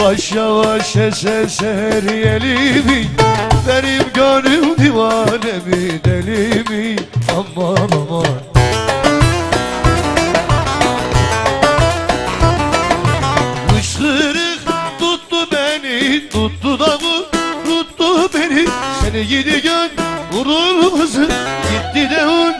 Yavaş yavaş eser seher yelimi Benim gönlüm divane mi deli mi? Aman aman. Hışkırık tuttu beni Tuttu da bu tuttu beni. Seni gidi gön vurur mısın Gitti de un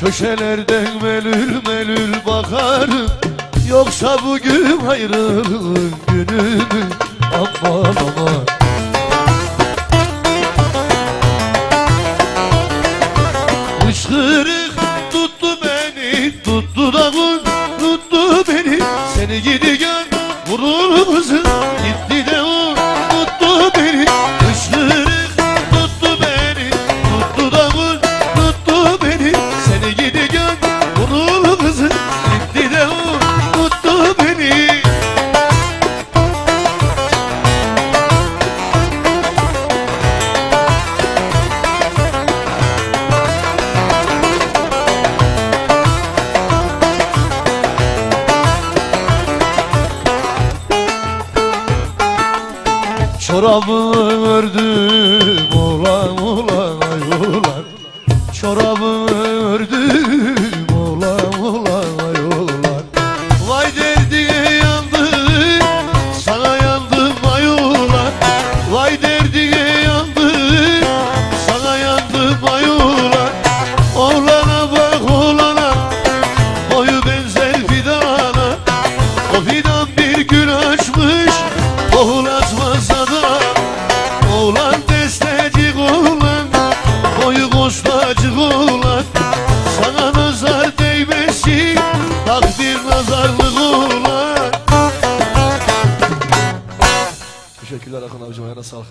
Köşelerden melül melül bakarım Yoksa bugün ayrılığın günü mü? Aman aman Hışkırık tuttu beni Tuttu da vur tuttu beni Seni gidi gön vurur? Gitti de vur tuttu beni Hışkırık Çorabımı ördüm oğlan oğlan ay oğlan Çorabımı oğlan Sana nazar değmesin Takdir nazarlık oğlan Teşekkürler Akın abicim ayağına sağlık